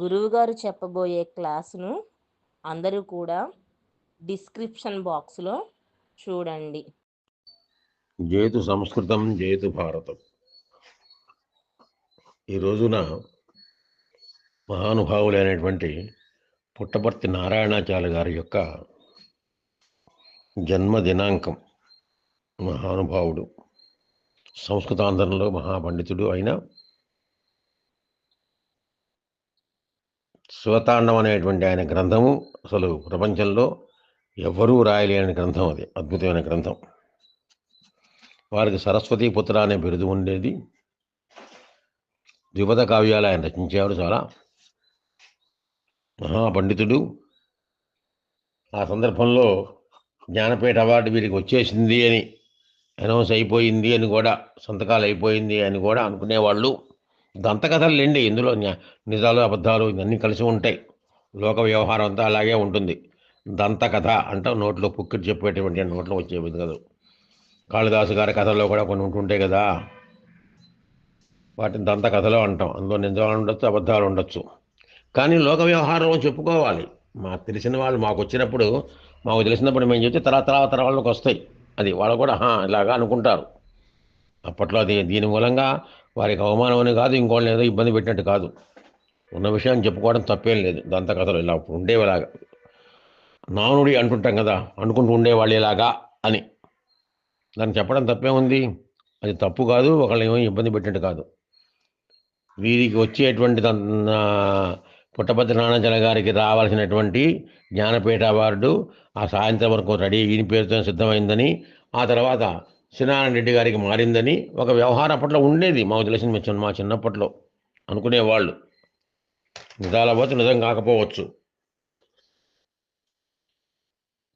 గురువుగారు చెప్పబోయే క్లాసును అందరూ కూడా డిస్క్రిప్షన్ బాక్స్లో చూడండి. జేతు సంస్కృతం జేతు భారతం. ఈ రోజున మహానుభావులైనటువంటి పుట్టపర్తి నారాయణాచార్య గారి యొక్క జన్మదినాంకం మహానుభావుడు సంస్కృతాంధ్రంలో మహాపండితుడు అయిన శివతాండం అనేటువంటి ఆయన గ్రంథము అసలు ప్రపంచంలో ఎవ్వరూ రాయలేని గ్రంథం అది అద్భుతమైన గ్రంథం. వారికి సరస్వతీ పుత్ర అనే బిరుదు ఉండేది. ద్విపద కావ్యాలు ఆయన రచించేవారు చాలా. మహాపండితుడు. ఆ సందర్భంలో జ్ఞానపీఠ అవార్డు వీరికి వచ్చేసింది అని అనౌన్స్ అయిపోయింది అని కూడా సంతకాలు అయిపోయింది అని కూడా అనుకునేవాళ్ళు. దంతకథలు లేండి ఇందులో నిజాలు అబద్ధాలు ఇవన్నీ కలిసి ఉంటాయి. లోక వ్యవహారం అంతా అలాగే ఉంటుంది. దంతకథ అంటే నోట్లో పుక్కిటి చెప్పేటువంటి నోట్లో వచ్చేవి కదా. కాళిదాసు గారి కథల్లో కూడా కొన్ని ఉంటుంటాయి కదా. వాటిని దంతకథలో అంటాం. అందులో నిజాలు ఉండొచ్చు అబద్ధాలు ఉండొచ్చు. కానీ లోక వ్యవహారం చెప్పుకోవాలి. మాకు తెలిసిన వాళ్ళు మాకు వచ్చినప్పుడు మాకు తెలిసినప్పుడు మేము చెప్తే తర్వాత తర్వాత తరాలకు వస్తాయి. అది వాళ్ళు కూడా ఇలాగా అనుకుంటారు. అప్పట్లో అది దీని మూలంగా వారికి అవమానం అని కాదు ఇంకోళ్ళని ఏదో ఇబ్బంది పెట్టినట్టు కాదు. ఉన్న విషయాన్ని చెప్పుకోవడం తప్పేం లేదు. దంత కథలు ఇలా ఉండేవిలాగా. నానుడి అంటుంటాం కదా అనుకుంటూ ఉండేవాళ్ళు ఇలాగా అని. దాన్ని చెప్పడం తప్పే ఉంది అది తప్పు కాదు ఒకళ్ళని ఏమీ ఇబ్బంది పెట్టినట్టు కాదు. వీరికి వచ్చేటువంటి పుట్టపతి ఆ, నానాచల గారికి రావాల్సినటువంటి జ్ఞానపీఠ అవార్డు ఆ సాయంత్రం వరకు రెడీ ఈయన పేరుతో సిద్ధమైందని ఆ తర్వాత సినారాయణ రెడ్డి గారికి మారిందని ఒక వ్యవహారం అప్పట్లో ఉండేది. మాకు తెలిసిన మీ మా చిన్నప్పట్లో అనుకునేవాళ్ళు. నిజాలు అవ్వచ్చు నిజం కాకపోవచ్చు.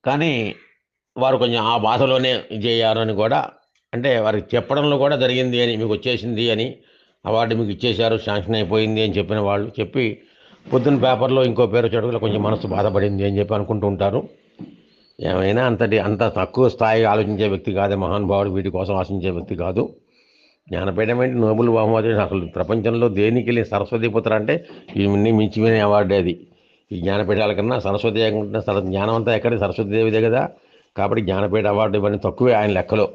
కానీ వారు కొంచెం ఆ బాధలోనే ఇది కూడా అంటే వారికి చెప్పడంలో కూడా జరిగింది అని మీకు వచ్చేసింది అని అవార్డు మీకు ఇచ్చేశారు శాంక్షన్ అయిపోయింది అని చెప్పిన వాళ్ళు చెప్పి పొద్దున్న పేపర్లో ఇంకో పేరు చెడుగులో కొంచెం మనసు బాధపడింది అని చెప్పి అనుకుంటూ ఉంటారు. ఏమైనా అంతటి అంత తక్కువ స్థాయి ఆలోచించే వ్యక్తి కాదే మహానుభావుడు వీటి కోసం ఆశించే వ్యక్తి కాదు. జ్ఞానపీఠం ఏంటి? నోబుల్ బహుమతి అసలు ప్రపంచంలో దేనికి లేని సరస్వతి పుత్ర అంటే ఇవన్నీ మించిపోయిన అవార్డు అది. ఈ జ్ఞానపీఠాల కన్నా సరస్వతి అనుకుంటే సర జ్ఞానం అంతా ఎక్కడ? సరస్వతి దేవిదే కదా. కాబట్టి జ్ఞానపీఠ అవార్డు ఇవన్నీ తక్కువే ఆయన లెక్కలో.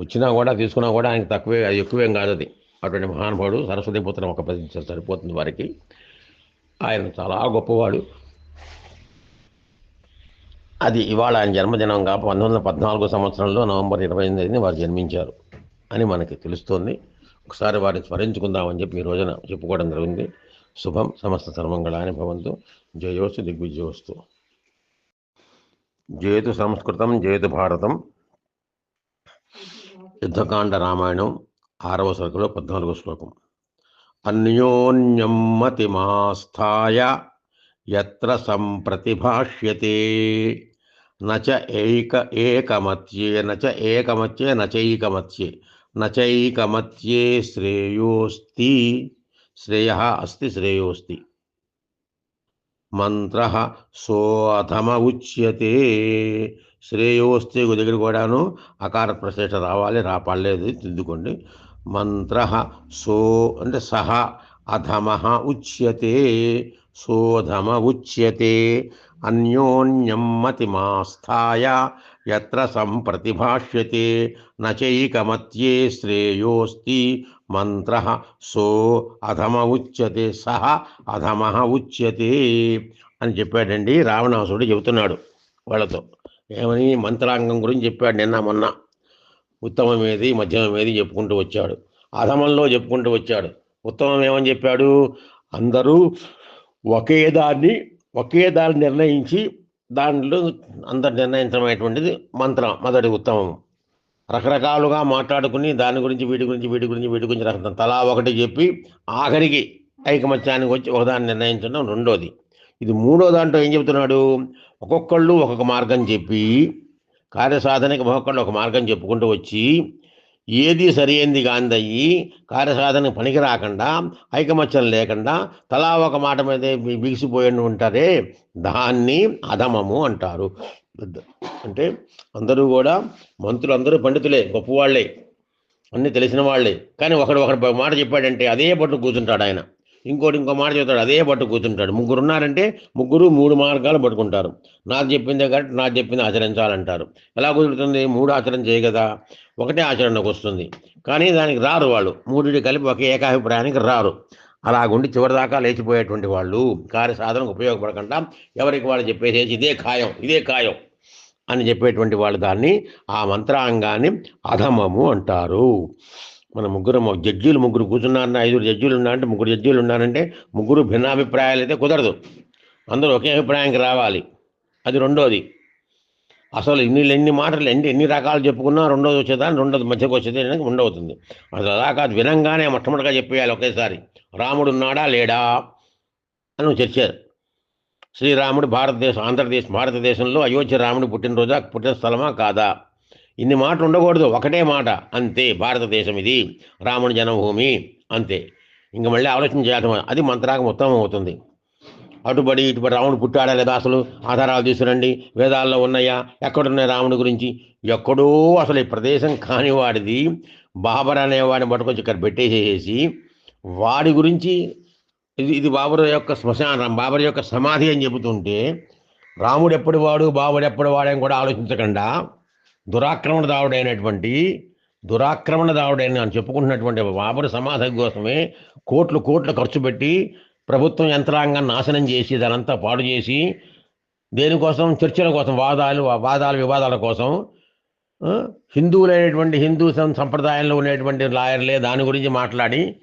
వచ్చినా కూడా తీసుకున్నా కూడా ఆయనకు తక్కువే అది ఎక్కువేం కాదు అది. అటువంటి మహానుభావుడు సరస్వతి పుత్రం ఒక ప్రతి సరిపోతుంది వారికి. ఆయన చాలా గొప్పవాడు. అది ఇవాళ ఆయన జన్మదినం పంతొమ్మిది వందల సంవత్సరంలో నవంబర్ ఇరవై ఎనిమిదిని వారు జన్మించారు అని మనకి తెలుస్తోంది. ఒకసారి వారిని స్మరించుకుందామని చెప్పి ఈ రోజున చెప్పుకోవడం జరిగింది. శుభం సమస్త సర్వంగళాని భవంతు. జయోస్తు దిగ్విజయోస్తు. జయతు సంస్కృతం జయతు భారతం. యుద్ధకాండ రామాయణం ఆరవ సరుకులో పద్నాలుగో శ్లోకం. అన్యోన్యం మతిమాస్థాయ ఎత్ర సంప్రతిభాష్యతే. నచ ఏక ఏకమత్యే నచ ఏకమత్యే నచైకమత్యే నచైకమత్యే శ్రేయోస్తి. శ్రేయ అస్తి శ్రేయోస్తి. మంత్ర సోధమ ఉచ్యతే. శ్రేయోస్తి దగ్గర కూడాను అకార ప్రశేష రావాలి రాపడలేదు దిద్దుకోండి. మంత్ర సో అంటే సహ అధమ ఉచ్యతే. సోధమ ఉచ్యతే అన్యోన్యం మతిమాస్థాయ ఎత్ర సంప్రతిభాష్యతే నచైకమత్యే శ్రేయోస్తి మంత్ర సో అధమ ఉచ్యతే సహ అధమ ఉచ్యతే అని చెప్పాడండి రావణాసుడు చెబుతున్నాడు వాళ్ళతో. ఏమని? మంత్రాంగం గురించి చెప్పాడు నిన్న మొన్న. ఉత్తమం ఏది? మధ్యమం ఏది? చెప్పుకుంటూ వచ్చాడు. అధమంలో చెప్పుకుంటూ వచ్చాడు. ఉత్తమం ఏమని చెప్పాడు? అందరూ ఒకే దాన్ని ఒకే దాన్ని నిర్ణయించి దాంట్లో అందరు నిర్ణయించడమైనటువంటిది మంత్రం మొదటి ఉత్తమం రకరకాలుగా మాట్లాడుకుని దాని గురించి వీటి గురించి వీటి గురించి వీటి గురించి రకం తలా ఒకటి చెప్పి ఆఖరికి ఐకమత్యానికి వచ్చి ఒకదాన్ని నిర్ణయించడం రెండోది. ఇది మూడో దాంట్లో ఏం చెబుతున్నాడు? ఒక్కొక్కళ్ళు ఒక్కొక్క మార్గం చెప్పి కార్యసాధనకి ఒక్కొక్కళ్ళు ఒక మార్గం చెప్పుకుంటూ వచ్చి ఏది సరైంది కాందయ్యి కార్యసాధనకు పనికి రాకుండా ఐకమత్యం లేకుండా తలా ఒక మాట మీద బిగిసిపోయి ఉంటారే? దాన్ని అధమము అంటారు. అంటే అందరూ కూడా మంత్రులు అందరూ పండితులే గొప్పవాళ్ళే. అన్నీ తెలిసిన వాళ్ళే కానీ ఒకడు ఒకడు మాట చెప్పాడంటే అదే పట్టు కూర్చుంటాడు ఆయన. ఇంకోటి ఇంకో మాట చెబుతాడు అదే పట్టు కూర్చుంటాడు. ముగ్గురు ఉన్నారంటే ముగ్గురు మూడు మార్గాలు పట్టుకుంటారు. నాకు చెప్పిందే కాబట్టి నాకు చెప్పింది ఆచరించాలంటారు. ఎలా కుదురుతుంది? మూడు ఆచరణ చేయగదా ఒకటే ఆచరణకు వస్తుంది. కానీ దానికి రారు వాళ్ళు. మూడు కలిపి ఒక ఏకాభిప్రాయానికి రారు. అలాగుండి చివరిదాకా లేచిపోయేటువంటి వాళ్ళు కార్య సాధనకు ఉపయోగపడకుండా ఎవరికి వాళ్ళు చెప్పేసేసి ఇదే ఖాయం ఇదే ఖాయం అని చెప్పేటువంటి వాళ్ళు దాన్ని ఆ మంత్రాంగాన్ని అధమము అంటారు. మన ముగ్గురు జడ్జీలు ముగ్గురు కూర్చున్నారన్న ఐదుగురు జడ్జీలు ఉన్నారంటే ముగ్గురు జడ్జీలు ఉన్నారంటే ముగ్గురు భిన్నాభిప్రాయాలు అయితే కుదరదు. అందరూ ఒకే అభిప్రాయానికి రావాలి. అది రెండోది. అసలు ఇన్ని ఎన్ని మాటలు ఎన్ని ఎన్ని రకాలు చెప్పుకున్నా రెండోది వచ్చేదాన్ని రెండోది మధ్యకు వచ్చేది అనేది ఉండవుతుంది అసలు అలా కాదు. వినంగానే మొట్టమొదటిగా చెప్పేయాలి ఒకేసారి. రాముడు ఉన్నాడా లేడా అని నువ్వు చర్చారు శ్రీరాముడు భారతదేశం ఆంధ్రదేశ్ భారతదేశంలో అయోధ్య రాముడు పుట్టినరోజా పుట్టిన స్థలమా కాదా? ఇన్ని మాటలు ఉండకూడదు. ఒకటే మాట. అంతే భారతదేశం ఇది. రాముని జన్మభూమి. అంతే. ఇంక మళ్ళీ ఆలోచన చేయాలి అది మంత్రాగం ఉత్తమం అవుతుంది. అటుబడి ఇటుబడి రాముడు పుట్టాడా లేదా అసలు? ఆధారాలు తీసుకురండి. వేదాల్లో ఉన్నాయా? ఎక్కడున్నాయి రాముడి గురించి? ఎక్కడో అసలు ఈ ప్రదేశం కాని వాడిది. బాబర్ అనేవాడిని పట్టుకొచ్చి ఇక్కడ పెట్టేసేసి వాడి గురించి ఇది ఇది బాబర్ యొక్క శ్మశానం బాబర్ యొక్క సమాధి అని చెబుతుంటే రాముడు ఎప్పుడు వాడు? బాబుడు ఎప్పుడు వాడని కూడా ఆలోచించకుండా దురాక్రమణ దావుడైనటువంటి దురాక్రమణ దావుడైన అని చెప్పుకుంటున్నటువంటి బాబరు సమాధి కోసమే కోట్లు కోట్లు ఖర్చు పెట్టి ప్రభుత్వం యంత్రాంగాన్ని నాశనం చేసి దానంతా పాడు చేసి దేనికోసం? చర్చల కోసం వాదాలు వాదాల వివాదాల కోసం హిందువులైనటువంటి హిందూ సం- సంప్రదాయంలో ఉండేటువంటి లాయర్లే దాని గురించి మాట్లాడి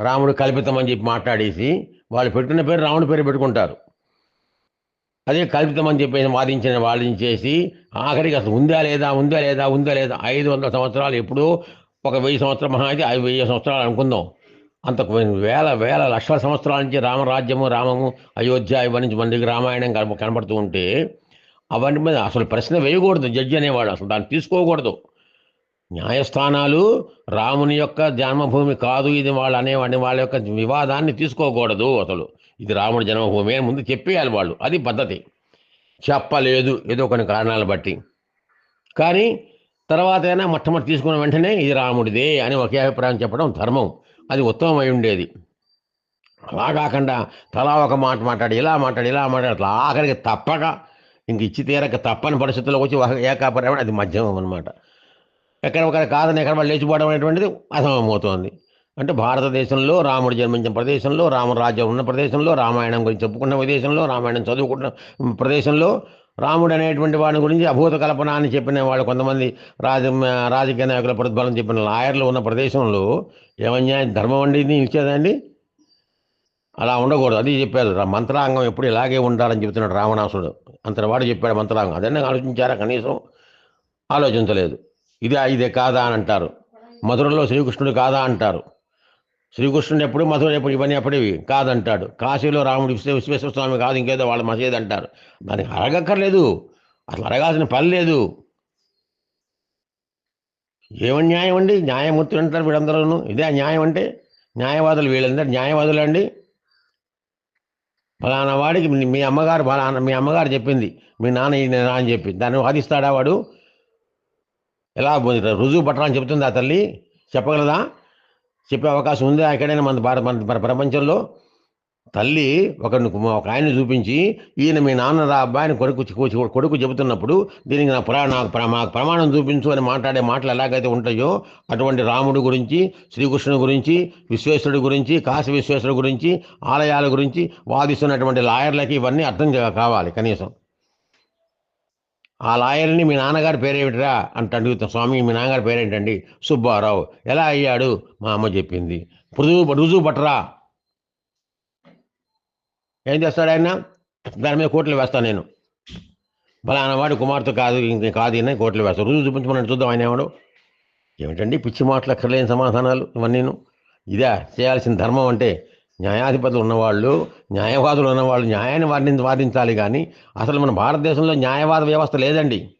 రాముడు కల్పితం అని చెప్పి మాట్లాడేసి వాళ్ళు పెట్టిన పేరు రాముడి పేరు పెట్టుకుంటారు. అదే కల్పితం అని చెప్పేసి వాదించిన వాళ్ళని చేసి ఆఖరికి అసలు ఉందా లేదా ఉందా లేదా ఉందా లేదా ఐదు వందల సంవత్సరాలు ఎప్పుడూ ఒక వెయ్యి సంవత్సరం మహా అయితే ఐదు వెయ్యి సంవత్సరాలు అనుకుందాం. అంతకు వేల వేల లక్షల సంవత్సరాల నుంచి రామరాజ్యము రామము అయోధ్య ఇవన్నీ మందికి రామాయణం కన కనబడుతూ ఉంటే అవన్నీ మీద అసలు ప్రశ్న వేయకూడదు జడ్జి అనేవాడు అసలు దాన్ని తీసుకోకూడదు. న్యాయస్థానాలు రాముని యొక్క జన్మభూమి కాదు ఇది వాళ్ళు అనేవాడిని వాళ్ళ యొక్క వివాదాన్ని తీసుకోకూడదు అసలు. ఇది రాముడి జన్మభూమి అని ముందు చెప్పేయాలి వాళ్ళు. అది పద్ధతి. చెప్పలేదు. ఏదో కొన్ని కారణాలు బట్టి. కానీ తర్వాత అయినా మొట్టమొదటి తీసుకున్న వెంటనే ఇది రాముడిదే అని ఒకే అభిప్రాయం చెప్పడం ధర్మం. అది ఉత్తమం అయి ఉండేది. అలా కాకుండా తలా ఒక మాట మాట్లాడి ఇలా మాట్లాడి ఇలా మాట్లాడి అట్లా ఆఖరికి తప్పక ఇంక ఇచ్చి తీరక తప్పని పరిస్థితుల్లో వచ్చి ఏకాపరమైన అది మధ్యమం అనమాట ఎక్కడ ఒకరి కాదని ఎక్కడ వాళ్ళు లేచిపోవడం అనేటువంటిది అసమమవుతోంది. అంటే భారతదేశంలో రాముడు జన్మించిన ప్రదేశంలో రామరాజ్యం ఉన్న ప్రదేశంలో రామాయణం గురించి చెప్పుకున్న ప్రదేశంలో రామాయణం చదువుకున్న ప్రదేశంలో రాముడు అనేటువంటి వాడి గురించి అభూత కల్పన అని చెప్పిన వాళ్ళు కొంతమంది రాజ రాజకీయ నాయకుల ప్రతిఫలం చెప్పిన లాయర్లు ఉన్న ప్రదేశంలో ఏమన్యాయం ధర్మం అండి ఇచ్చేదండి అలా ఉండకూడదు. అది చెప్పారు. మంత్రాంగం ఎప్పుడు ఇలాగే ఉండాలని చెప్తున్నాడు రావణాసుడు అంతటివాడు చెప్పాడు మంత్రాంగం. అదన్నీ ఆలోచించారా కనీసం? ఆలోచించలేదు. ఇదే ఇదే కాదా అని అంటారు. మధురలో శ్రీకృష్ణుడు కాదా అంటారు. శ్రీకృష్ణుడు ఎప్పుడు మధుర ఎప్పుడు ఇవన్నీ ఎప్పటివి కాదంటాడు. కాశీలో రాముడు విశ్వేశ్వర స్వామి కాదు ఇంకేదో వాళ్ళు మసీద్ అంటారు. దానికి అరగక్కర్లేదు అసలు అరగాల్సిన పని లేదు. ఏమని న్యాయం అండి? న్యాయమూర్తులు అంటారు వీళ్ళందరూ ఇదే న్యాయం అంటే? న్యాయవాదులు వీళ్ళందరూ న్యాయవాదులు అండి? ఫలానా వాడికి మీ- అమ్మగారు ఫలానా మీ అమ్మగారు చెప్పింది. మీ నాన్న ఈ అని చెప్పి దాన్ని వాదిస్తాడా వాడు? ఎలా రుజువు పట్టడానికి చెప్తుంది ఆ తల్లి? చెప్పగలదా? చెప్పే అవకాశం ఉందా. ఎక్కడైనా మన భారత మన ప్రపంచంలో తల్లి ఒకరిని ఒక ఆయన్ని చూపించి ఈయన మీ నాన్న రా అబ్బాయిని కొడుకు కొడుకు- చెబుతున్నప్పుడు దీనికి నా పురా నాకు ప్ర- మాకు ప్రమాణం చూపించు అని మాట్లాడే మాటలు ఎలాగైతే ఉంటాయో అటువంటి రాముడు గురించి శ్రీకృష్ణుడు గురించి విశ్వేశ్వరుడు గురించి కాశీ విశ్వేశ్వరుడు గురించి ఆలయాల గురించి వాదిస్తున్నటువంటి లాయర్లకి ఇవన్నీ అర్థం కావాలి కనీసం. ఆ లాయర్ని మీ నాన్నగారి పేరేమిటిరా అంట అడుగుతాం స్వామి మీ నాన్నగారి పేరేంటండి? సుబ్బారావు. ఎలా అయ్యాడు? మా అమ్మ చెప్పింది. రుజువు రుజువు పట్టరా. ఏం చేస్తాడు ఆయన? దాని మీద కోట్లు వేస్తాను నేను. ఫలానా కుమార్తె కాదు ఇంక కాదు అని కోట్లు వేస్తాను రుజువు చూపించమని చూద్దాం ఆయన ఎవడు ఏమిటండి? పిచ్చి మాటలు అక్కర్లేని సమాధానాలు ఇవన్నీను. ఇదే చేయాల్సిన ధర్మం అంటే న్యాయాధిపతులు ఉన్నవాళ్ళు న్యాయవాదులు ఉన్నవాళ్ళు న్యాయాన్ని వారిని వాదించాలి కానీ అసలు మన భారతదేశంలో న్యాయవాద వ్యవస్థ లేదండి.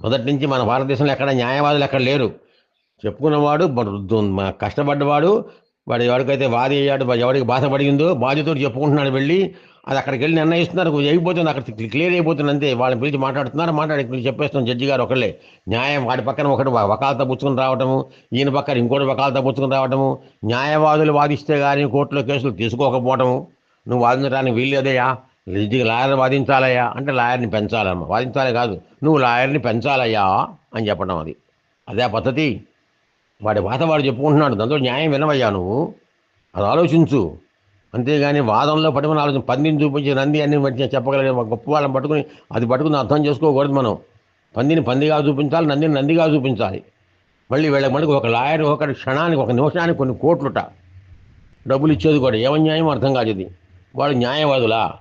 మొదటి నుంచి మన భారతదేశంలో ఎక్కడ న్యాయవాదులు ఎక్కడ లేరు. చెప్పుకున్నవాడు కష్టపడ్డవాడు వాడు ఎవరికైతే వాది అయ్యాడు ఎవరికి బాధపడిందో బాధితుడు చెప్పుకుంటున్నాడు వెళ్ళి అది అక్కడికి వెళ్ళి నిర్ణయిస్తున్నారు అయిపోతుంది అక్కడ క్లియర్ అయిపోతుంది అంతే. వాళ్ళని పిలిచి మాట్లాడుతున్నారు మాట్లాడి చెప్పేస్తున్నాం జడ్జి గారు ఒకళ్ళే. న్యాయం వాడి పక్కన ఒకటి వకాలత పుచ్చుకుని రావటము ఈయన పక్కన ఇంకోటి వకాలత పుచ్చుకుని రావటము న్యాయవాదులు వాదిస్తే కానీ కోర్టులో కేసులు తీసుకోకపోవటము. నువ్వు వాదించడానికి వీల్లేదయ్యా జడ్జికి లాయర్ వాదించాలయ్యా? అంటే లాయర్ని పెంచాలమ్మా వాదించాలే కాదు నువ్వు లాయర్ని పెంచాలయ్యా? అని చెప్పడం అది. అదే పద్ధతి. వాడి వాత వాడు చెప్పుకుంటున్నాడు. దాంతో న్యాయం వినవయ్యా నువ్వు? అది ఆలోచించు. అంతేగాని వాదంలో పట్టుకుని ఆలోచన పందిని చూపించి నంది అన్ని మంచిగా చెప్పగలిగిన గొప్ప వాళ్ళని పట్టుకుని అది పట్టుకుని అర్థం చేసుకోకూడదు మనం. పందిని పందిగా చూపించాలి నందిని నందిగా చూపించాలి. మళ్ళీ వీళ్ళకి మటుకు ఒక లాయర్ ఒక క్షణానికి ఒక నిమిషానికి కొన్ని కోట్లుట. డబ్బులు ఇచ్చేది కూడా ఏమన్యాయం అర్థం కాదు ఇది. వాడు న్యాయవాదులా?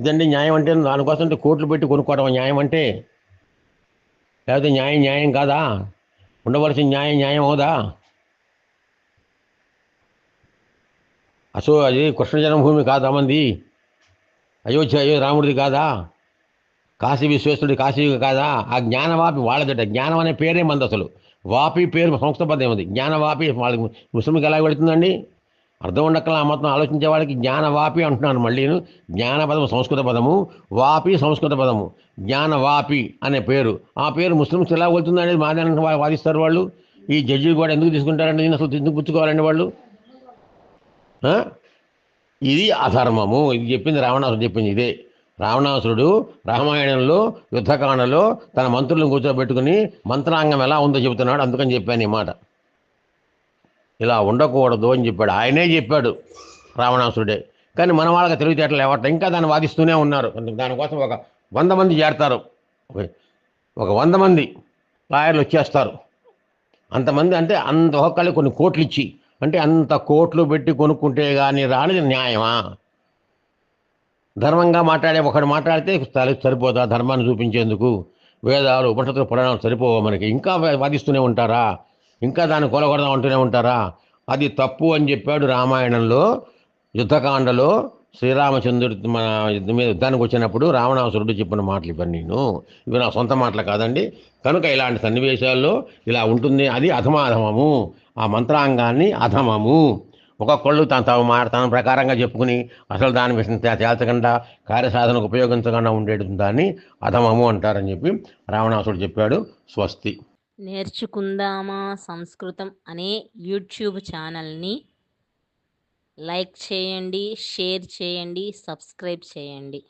ఇదండి న్యాయం అంటే దానికోసం అంటే కోట్లు పెట్టి కొనుక్కోవడం న్యాయం అంటే? లేకపోతే న్యాయం న్యాయం కాదా? ఉండవలసిన న్యాయం న్యాయం అవుదా? అసో అది కృష్ణ జన్మభూమి కాదా మంది అయోధ్య అయ్యో రాముడిది కాదా? కాశీ విశ్వేశ్వరుడి కాశీ కాదా? ఆ జ్ఞానవాపి వాళ్ళదట. జ్ఞానం అనే పేరే మంది అసలు వాపి పేరు సంస్కృత పదం ఉంది జ్ఞానవాపి వాళ్ళకి ముస్లింకి ఎలా పెడుతుందండి అర్థం ఉండకలా మొత్తం ఆలోచించే వాళ్ళకి జ్ఞానవాపి అంటున్నాను మళ్ళీ నేను జ్ఞానపదము సంస్కృత పదము. వాపి సంస్కృత పదము. జ్ఞానవాపి అనే పేరు. ఆ పేరు ముస్లింస్ ఎలా వెళ్తుందనేది మాదానికి వాదిస్తారు వాళ్ళు. ఈ జడ్జీలు కూడా ఎందుకు తీసుకుంటారండి? దీన్ని అసలు ఎందుకు పుచ్చుకోవాలండి వాళ్ళు? ఇది అధర్మము. ఇది చెప్పింది రావణాసుడు చెప్పింది ఇదే. రావణాసురుడు రామాయణంలో యుద్ధకాండలో తన మంత్రులను కూర్చోబెట్టుకుని మంత్రాంగం ఎలా ఉందో చెబుతున్నాడు. అందుకని చెప్పాను ఈ మాట. ఇలా ఉండకూడదు అని చెప్పాడు. ఆయనే చెప్పాడు రావణాసురుడే. కానీ మన వాళ్ళకి తెలివితేటలు ఎవరు ఇంకా దాన్ని వాదిస్తూనే ఉన్నారు. దానికోసం ఒక వంద మంది చేరతారు. ఒక- ఒక వంద మంది లాయర్లు వచ్చేస్తారు. అంతమంది అంటే అంత ఒక్కళ్ళు కొన్ని కోట్లు ఇచ్చి అంటే అంత కోట్లు పెట్టి కొనుక్కుంటే కానీ రానిది న్యాయమా? ధర్మంగా మాట్లాడే ఒకడు మాట్లాడితే తలకి సరిపోదా ధర్మాన్ని చూపించేందుకు? వేదాలు ఉపనిషత్తులు పురాణాలు సరిపోవా మనకి? ఇంకా వాదిస్తూనే ఉంటారా? ఇంకా దాన్ని కొలగొడదాం అంటూనే ఉంటారా? అది తప్పు అని చెప్పాడు రామాయణంలో యుద్ధకాండలో శ్రీరామచంద్రుడి మన యుద్ధం మీద యుద్ధానికి వచ్చినప్పుడు రావణాసురుడు చెప్పిన మాటలు ఇవన్నీ నేను. ఇవి నా సొంత మాటలు కాదండి. కనుక ఇలాంటి సన్నివేశాల్లో ఇలా ఉంటుంది. అది అధమాధమము. ఆ మంత్రాంగాన్ని అధమము. ఒక్కొక్కళ్ళు తన తమ మాట తన ప్రకారంగా చెప్పుకుని అసలు దాని విషయం తేల్చకుండా కార్యసాధనకు ఉపయోగించకుండా ఉండేది దాన్ని అధమము అంటారని చెప్పి రావణాసుడు చెప్పాడు. స్వస్తి. నేర్చుకుందామా సంస్కృతం అనే యూట్యూబ్ ఛానల్ని లైక్ చేయండి షేర్ చేయండి సబ్స్క్రైబ్ చేయండి.